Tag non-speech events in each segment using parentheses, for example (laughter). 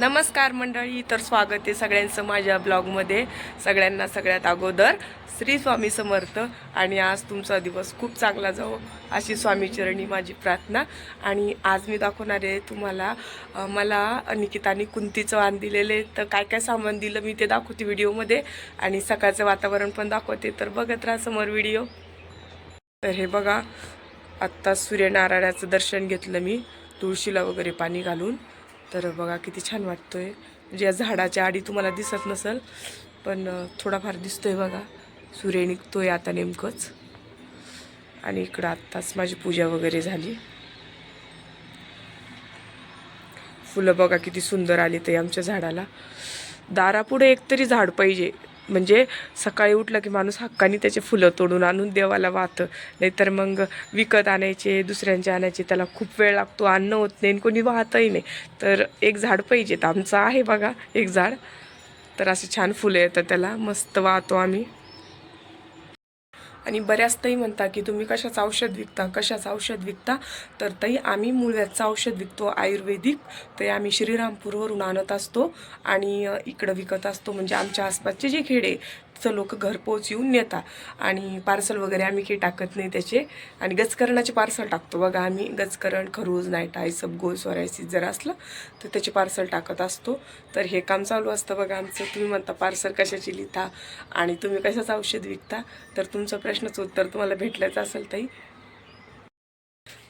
नमस्कार मंडळी तर स्वागत आहे सगळ्यांचं माझ्या ब्लॉगमध्ये सगळ्यांना सगळ्यात अगोदर. श्री स्वामी समर्थ आणि आज तुमचा दिवस खूप चांगला जावो अशी स्वामीचरणी माझी प्रार्थना. आणि आज मी दाखवणार आहे तुम्हाला मला निकिताने कुंतीचं वाण दिलेले तर काय काय सामान दिलं मी ते दाखवते व्हिडिओमध्ये. आणि सकाळचं वातावरण पण दाखवते तर बघत राहा समोर व्हिडिओ. तर हे बघा आत्ता सूर्यनारायणाचं दर्शन घेतलं मी तुळशीला वगैरे पाणी घालून. तर बघा किती छान वाटतोय. म्हणजे या झाडाच्या आडी तुम्हाला दिसत नसेल पण थोडाफार दिसतोय बघा. सूर्य निघतोय आता नेमकंच. आणि इकडं आत्ताच माझी पूजा वगैरे झाली. फुलं बघा किती सुंदर आली ते आमच्या झाडाला. दारापुढे एकतरी झाड पाहिजे. म्हणजे सकाळी उठलं की माणूस हक्काने त्याचे फुलं तोडून आणून देवाला वाहतं. नाहीतर मग विकत आणायचे दुसऱ्यांचे आणायचे त्याला खूप वेळ लागतो अन्न होत नाही आणि कोणी वाहतही नाही. तर एक झाड पाहिजे तर आमचं आहे बघा एक झाड. तर असे छान फुलं येतात त्याला. मस्त वाहतो आम्ही. आणि बऱ्याच म्हणता की तुम्ही कशाचं औषध विकता कशाचं औषध विकता? तर तई आम्ही मूळव्याचं औषध विकतो आयुर्वेदिक. ते आम्ही श्रीरामपूरवरून आणत असतो आणि इकडं विकत असतो. म्हणजे आमच्या आसपासचे जे खेडे तिथं लोक घरपोच येऊन नेतात आणि पार्सल वगैरे आम्ही काही टाकत नाही त्याचे. आणि गजकरणाचे पार्सल टाकतो. बघा आम्ही गजकरण खरूज सब गोल स्वरायसी जर असलं तर त्याचे पार्सल टाकत असतो. तर हे काम चालू असतं बघा आमचं. तुम्ही म्हणता पार्सल कशाची लिहिता? आणि तुम्ही कशाचं औषध विकता? तर तुमचं प्रश्नच उत्तर तुम्हाला भेटल्याचं असेल ताई.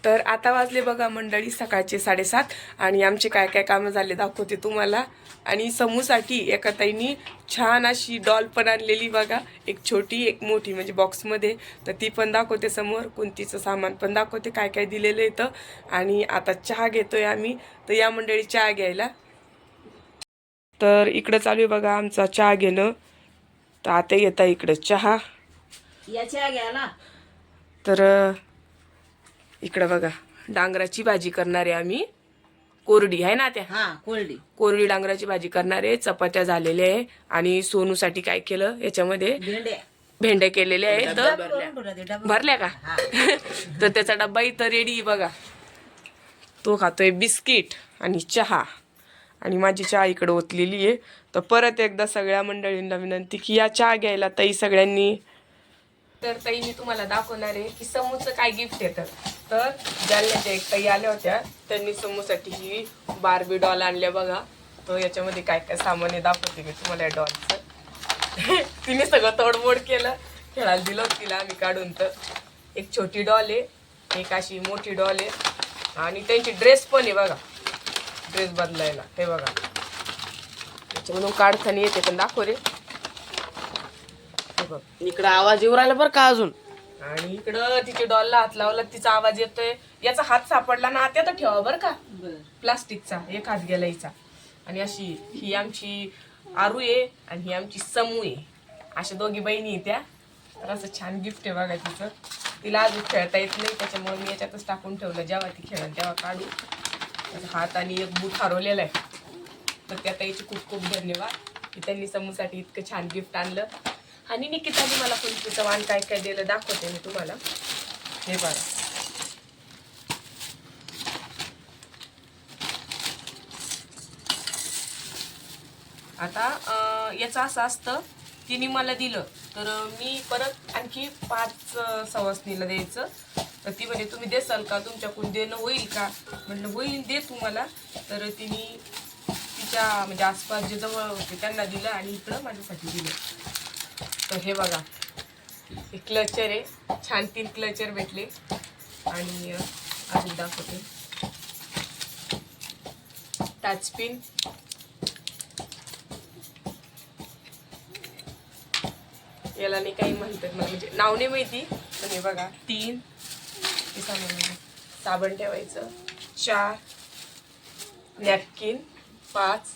तर आता वाजले बघा मंडळी सकाळचे साडेसात आणि आमचे काय काय कामं झाले दाखवते तुम्हाला. आणि समूसाठी एका ताईनी छान अशी डॉल पण आणलेली बघा. एक छोटी एक मोठी म्हणजे बॉक्समध्ये तर ती पण दाखवते समोर. कोणतीचं सामान पण दाखवते काय काय दिलेलं येतं आणि आता चहा घेतोय आम्ही. तर या मंडळी चहा घ्यायला. तर इकडं चालू आहे बघा आमचा चहा घेणं. तर आता येता इकडं चहा. याच्या घ्या ना. तर इकडं बघा डांगराची भाजी करणार आहे आम्ही. कोरडी आहे ना त्या? हा कोल्डी कोरडी डांगराची भाजी करणार आहे. चपात्या झालेल्या आहे आणि सोनूसाठी काय केलं याच्यामध्ये? भेंडे भेंड्या केलेल्या आहेत. तर. भरल्या. का? (laughs) तर त्याचा डब्बा इथं रेडी आहे बघा. तो खातोय बिस्किट आणि चहा. आणि माझी चहा इकडे ओतलेली आहे. तर परत एकदा सगळ्या मंडळींना विनंती की या चहा घ्यायला ताई सगळ्यांनी तर ताई मी तुम्हाला दाखवणार आहे की समूचं काय गिफ्ट येतं. तर जालन्याच्या एक ताई आल्या होत्या त्यांनी समूसाठी ही बार्बी डॉल आणल्या बघा. तो याच्यामध्ये काय काय सामान आहे दाखवते मी तुम्हाला या डॉलचं (laughs) तिने सगळं तोडमोड केलं. खेळायला दिलं तिला आम्ही काढून. तर एक छोटी डॉल आहे एक अशी मोठी डॉल आहे. आणि त्यांची ड्रेस पण आहे बघा. ड्रेस बदलायला. हे बघा. त्याच्यामधून काढताना येते पण दाखव रे. बघ. इकडं आवाज येऊ राहिला बरं का अजून? आणि इकडं तिच्या डॉलला हात लावला तिचा आवाज येतोय. याचा हात सापडला ना आत्या तर ठेवा बरं का. प्लास्टिकचा एक हात गेलायचा. आणि अशी ही आमची आरू आहे आणि ही आमची समू आहे. अशा दोघी बहिणी त्या. तर असं छान गिफ्ट आहे बघा तिचं. तिला अजून खेळता येत नाही त्याच्यामुळे मी याच्यातच टाकून ठेवलं. जेव्हा ती खेळेल तेव्हा काढू. त्याचा हात आणि एक बूट हरवलेला आहे. तर त्या ताईचे खूप खूप धन्यवाद. की त्यांनी समूसाठी इतकं छान गिफ्ट आणलं. आणि निकिताने मला पंचवीचं वाण काय काय दिलं दाखवते मी तुम्हाला. हे बघा. आता याचं असं असतं तिने मला दिलं तर मी परत आणखी पाच सवासनीला द्यायचं. तर ती म्हणे तुम्ही देसाल का? तुमच्याकडून देणं होईल का? म्हटलं होईल दे तुम्हाला तर तिने तिच्या म्हणजे आसपास जे जवळ होते त्यांना दिलं आणि इकडं माझ्यासाठी दिलं. तर हे बघा. हे क्लचर आहे. छान तीन क्लचर भेटले. आणि अजून दाखवते. टचपिन याला नाही काही म्हणतात मला म्हणजे नाव नाही माहिती पण हे बघा. तीन. हे सामान साबण ठेवायचं. चार. नॅपकिन पाच.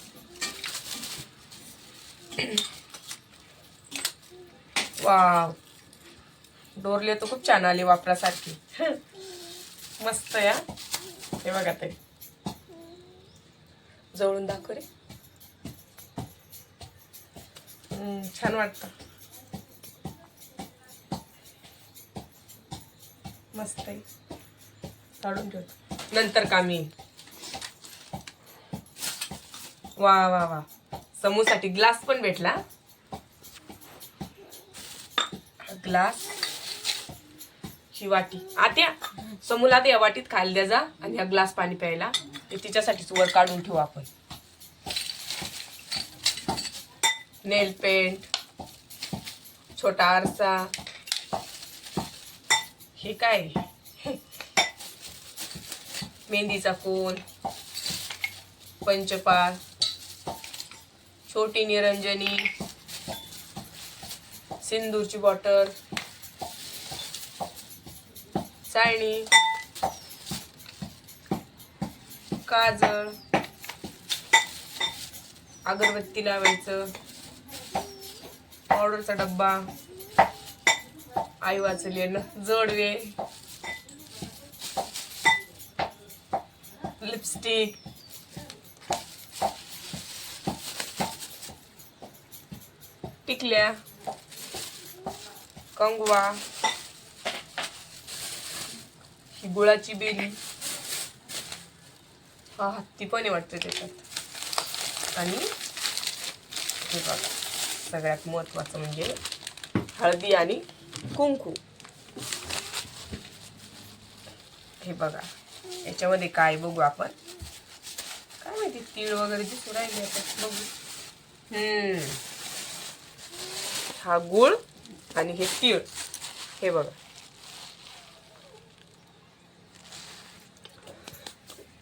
वाव. डोरले तर खूप छान आले वापरासारखी. मस्त या. हे बघा ते जवळून दाखव रे. छान वाटतं. मस्त आहे काढून ठेवतो नंतर कामी वा वा वा. समूसाठी ग्लास पण भेटला. ग्लास ही वाटी. आत्या समूला आता या वाटीत खायला द्या जा आणि हा ग्लास पाणी प्यायला. ते तिच्यासाठीच वर काढून ठेवू आपण. नेल पेंट छोटा आरसा. हे काय? मेहंदीचा कोण पंचपाल छोटी निरंजनी. सिंदूरची बॉटल चाळणी काजळ अगरबत्ती लावायचं पावडरचा डब्बा आई वाचली जोडवे लिपस्टिक. टिकल्या कंगवा ही गुळाची बेली. हा हत्ती पण वाटते त्याच्यात. आणि हे बघा सगळ्यात महत्वाचं म्हणजे हळदी आणि कुंकू. हे बघा याच्यामध्ये काय बघू आपण? काय माहिती तीळ वगैरे दिसू राहिले बघू. हम्म. हा गुळ आणि हे तीळ. हे बघा.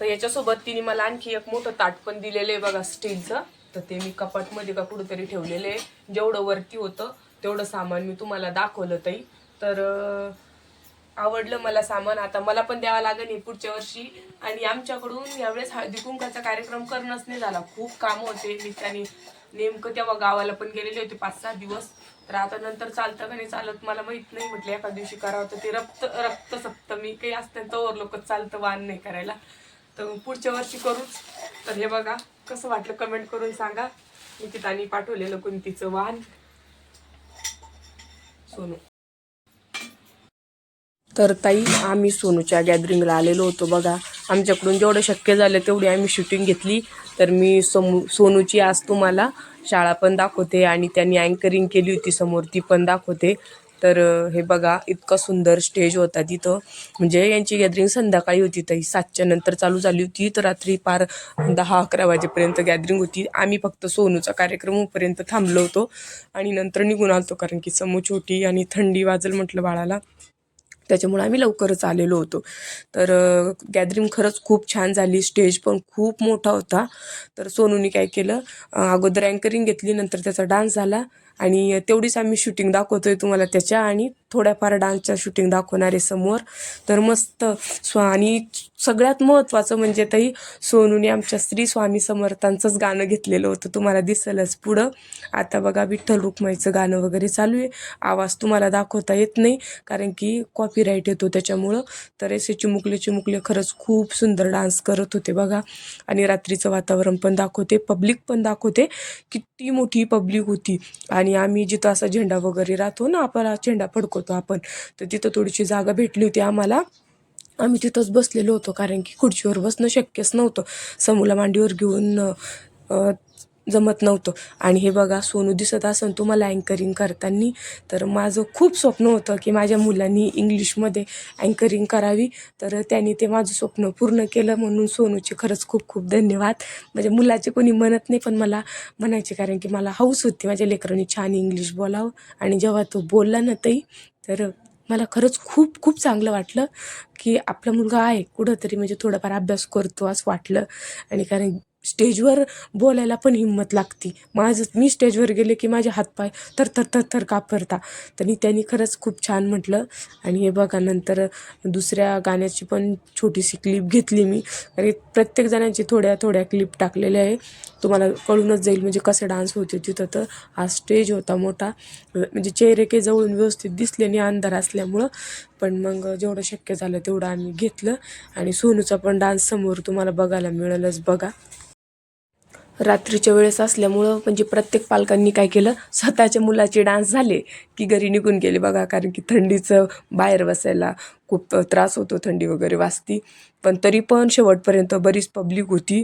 तर याच्यासोबत तिने मला आणखी एक मोठं ताट पण दिलेलं आहे बघा स्टीलचं. तर ते मी कपाटमध्ये का कुठंतरी ठेवलेलं आहे. जेवढं वरती होतं तेवढं सामान मी तुम्हाला दाखवलं ताई. तर आवडलं मला सामान. आता मला पण द्यावं लागेल हे पुढच्या वर्षी. आणि आमच्याकडून यावेळेस हळदी कुंकाचा कार्यक्रम करणंच नाही झाला. खूप कामं होते. मी त्याने नेमकं तेव्हा गावाला पण गेलेले होते पाच सहा दिवस. तर आता नंतर चालतं का नाही चालत मला माहीत नाही. म्हटलं एका दिवशी करावं तर ते रक्त रक्त सप्तमी काही असतं तर लोक चालतं वान नाही करायला. तर पुढच्या वर्षी करूच. तर हे बघा कसं वाटलं कमेंट करून सांगा. मी तिथं पाठवलेलं कुंतीचं वाहन सोनू. तर ताई आम्ही सोनूच्या गॅदरिंगला आलेलो होतो बघा. आमच्याकडून जेवढं शक्य झालं तेवढी आम्ही शूटिंग घेतली. तर मी समू सोनूची आज तुम्हाला शाळा पण दाखवते आणि त्यांनी अँकरिंग केली होती समोर ती पण दाखवते. तर हे बघा इतका सुंदर स्टेज होता तिथं. म्हणजे यांची गॅदरिंग संध्याकाळी होती तर सातच्या नंतर चालू झाली होती. तर रात्री पार दहा अकरा वाजेपर्यंत गॅदरिंग होती. आम्ही फक्त सोनूचा कार्यक्रम होईपर्यंत थांबलो होतो. आणि नंतर निघून आलतो कारण की समोर छोटी आणि थंडी वाजल म्हटलं बाळाला. त्याच्यामुळे आम्ही लवकरच आलेलो होतो. तर गॅदरिंग खरंच खूप छान झाली. स्टेज पण खूप मोठा होता. तर सोनूने काय केलं अगोदर अँकरिंग घेतली नंतर त्याचा डान्स झाला. आणि तेवढीच आम्ही शूटिंग दाखवतोय तुम्हाला त्याच्या. आणि थोड्याफार डान्सच्या शूटिंग दाखवणार आहे समोर. तर मस्त स्व आणि सगळ्यात महत्त्वाचं म्हणजे तही सोनूने आमच्या श्री स्वामी समर्थांचंच गाणं घेतलेलं होतं. तुम्हाला दिसलंच पुढं. आता बघा विठ्ठल रुक्माईचं गाणं वगैरे चालू आहे. आवाज तुम्हाला दाखवता येत नाही कारण की कॉपीराईट येतो त्याच्यामुळं. तर असे चिमुकले चिमुकले खरंच खूप सुंदर डान्स करत होते बघा. आणि रात्रीचं वातावरण पण दाखवते पब्लिक पण दाखवते. किती मोठी पब्लिक होती. आणि आणि आम्ही जिथं असा झेंडा वगैरे राहतो ना आपण झेंडा फडकवतो आपण तर तिथं थोडीशी जागा भेटली होती आम्हाला. आम्ही तिथंच बसलेलो होतो कारण की खुर्चीवर बसणं शक्यच नव्हतं. समूला मांडीवर घेऊन जमत नव्हतं. आणि हे बघा सोनू दिसत असन तुम्हाला अँकरिंग करताना. तर माझं खूप स्वप्न होतं की माझ्या मुलांनी इंग्लिशमध्ये अँकरिंग करावी. तर त्यांनी ते माझं स्वप्न पूर्ण केलं म्हणून सोनूचे खरंच खूप खूप धन्यवाद. म्हणजे मुलाचे कोणी म्हणत नाही पण मला म्हणायचे कारण की मला हौस होती माझ्या लेकरांनी छान इंग्लिश बोलावं. आणि जेव्हा तो बोलला ना तई तर मला खरंच खूप खूप चांगलं वाटलं की आपला मुलगा आहे कुठंतरी म्हणजे थोडाफार अभ्यास करतो असं वाटलं. आणि कारण स्टेजवर बोलायला पण हिंमत लागती. माझं मी स्टेजवर गेले की माझे हातपाय तर तर तर तर कापरता. तरी त्यांनी खरंच खूप छान म्हटलं. आणि हे बघा नंतर दुसऱ्या गाण्याची पण छोटीशी क्लिप घेतली मी. आणि प्रत्येक जणांची थोड्या थोड्या क्लिप टाकलेल्या आहे. तुम्हाला कळूनच जाईल म्हणजे कसे डान्स होते तिथं तर. हा स्टेज होता मोठा. म्हणजे चेहरे काही जवळून व्यवस्थित दिसले आणि अंधार असल्यामुळं. पण मग जेवढं शक्य झालं तेवढं आम्ही घेतलं. आणि सोनूचा पण डान्स समोर तुम्हाला बघायला मिळेलच बघा. रात्रीच्या वेळेस असल्यामुळं म्हणजे प्रत्येक पालकांनी काय केलं? स्वतःच्या मुलाचे डान्स झाले की घरी निघून गेले बघा कारण की थंडीचं बाहेर बसायला खूप त्रास होतो थंडी वगैरे वाजती. पण तरी पण शेवटपर्यंत बरीच पब्लिक होती.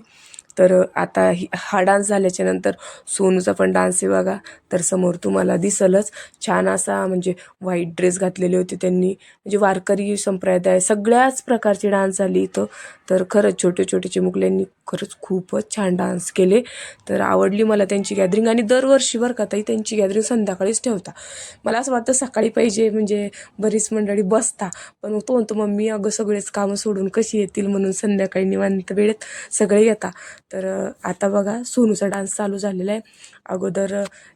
तर आता ही हा डान्स झाल्याच्यानंतर सोनूचा पण डान्स आहे बघा. तर समोर तुम्हाला दिसलच. छान असा म्हणजे व्हाईट ड्रेस घातलेले होते त्यांनी. म्हणजे वारकरी संप्रदाय सगळ्याच प्रकारचे डान्स झाले इथं. तर खरंच छोटे छोटे चिमुकल्यांनी खरंच खूपच छान डान्स केले. तर आवडली मला त्यांची गॅदरिंग आणि दरवर्षी बरं का ताई त्यांची गॅदरिंग संध्याकाळीच ठेवता. मला असं वाटतं सकाळी पाहिजे म्हणजे बरीच मंडळी बसता. पण तो म्हणतो मम्मी अगं सगळेच कामं सोडून कशी येतील म्हणून संध्याकाळी निवांत वेळेत सगळे येता. तर आता बघा सोनूचा डान्स चालू झालेला आहे. अगोदर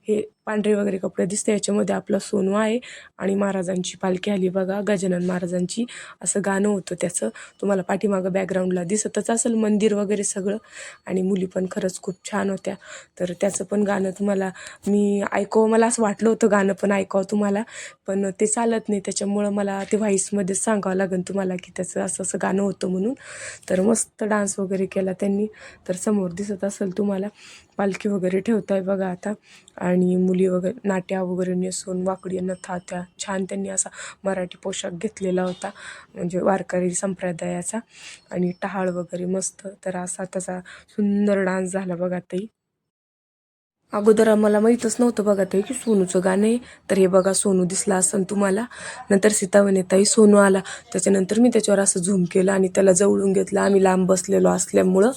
हे पांढरे वगैरे कपडे दिसते. याच्यामध्ये आपला सोनू आहे आणि महाराजांची पालखी आली बघा गजानन महाराजांची. असं गाणं होतं त्याचं. तुम्हाला पाठीमागं बॅकग्राऊंडला दिसतच असेल मंदिर वगैरे सगळं. आणि मुली पण खरंच खूप छान होत्या. तर त्याचं पण गाणं तुम्हाला मी ऐकावं मला असं वाटलं होतं गाणं पण ऐकावं तुम्हाला. पण ते चालत नाही. त्याच्यामुळं मला ते व्हाईसमध्येच सांगावं लागेल तुम्हाला की त्याचं असं असं गाणं होतं म्हणून. तर मस्त डान्स वगैरे केला त्यांनी. तर समोर दिसत असेल तुम्हाला. पालखी वगैरे ठेवताय बघा आता. आणि मुली वगैरे नाट्या वगैरे नेसून वाकडी नथात्या छान त्यांनी असा मराठी पोशाख घेतलेला होता. म्हणजे वारकरी संप्रदायाचा. आणि टहाळ वगैरे मस्त तर असा तसा सुंदर डान्स झाला बघा ताई. अगोदर आम्हाला माहीतच नव्हतं बघा ते की सोनूचं गाणं आहे. तर हे बघा सोनू दिसला असं तुम्हाला. नंतर सीता म्हणे सोनू आला. त्याच्यानंतर मी त्याच्यावर असं झूम केलं आणि त्याला जवळून घेतलं. आम्ही लांब बसलेलो असल्यामुळं.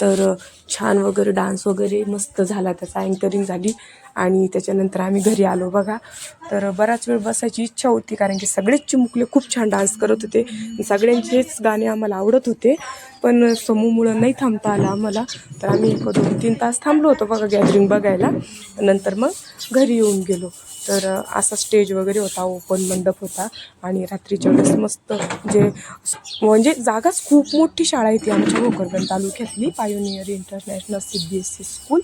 तर छान वगैरे डान्स वगैरे मस्त झाला त्याचा. अँकरिंग झाली. आणि त्याच्यानंतर आम्ही घरी आलो बघा. तर बराच वेळ बसायची इच्छा होती कारण की सगळेच चिमुकले खूप छान डान्स करत होते. सगळ्यांचेच गाणे आम्हाला आवडत होते. पण समूमुळं नाही थांबता आलं आम्हाला. तर आम्ही एक दोन तीन तास थांबलो होतो बघा गॅदरिंग बघायला. नंतर मग घरी येऊन गेलो. तर असा स्टेज वगैरे होता ओपन मंडप होता आणि रात्रीच्या वेळेस मस्त जे म्हणजे जागाच खूप मोठी शाळा आहे ती आमच्या भोकरगड तालुक्यातली pioneer international C B S C school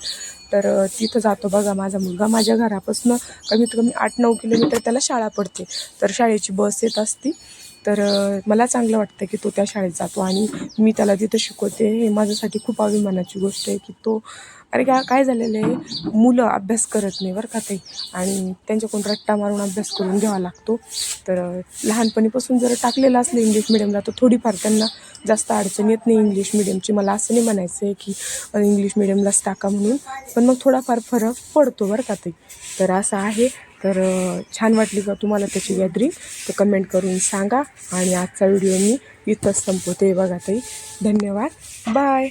तर तिथं जातो बघा माझा मुलगा. माझ्या घरापासून कमीत कमी आठ नऊ किलोमीटर त्याला शाळा पडते. तर शाळेची बस येत असती. तर मला चांगलं वाटतं की तो त्या शाळेत जातो आणि मी त्याला तिथं शिकवते. हे माझ्यासाठी खूप अभिमानाची गोष्ट आहे की तो अरे का काय झालेलं आहे? मुलं अभ्यास करत नाही बरं का ते. आणि त्यांच्याकडून रट्टा मारून अभ्यास करून घ्यावा लागतो. तर लहानपणीपासून जर टाकलेलं असलं इंग्लिश मिडियमला तर थोडीफार त्यांना जास्त अडचण येत नाही इंग्लिश मिडियमची मला असं नाही म्हणायचं आहे की इंग्लिश मिडियमलाच टाका म्हणून. पण मग थोडाफार फरक पडतो बरं का ते. तर असं आहे. तर छान वाटली का तुम्हाला त्याची गॅदरिंग तर कमेंट करून सांगा. आणि आजचा व्हिडिओ मी इथंच संपवते बघा ताई. धन्यवाद. बाय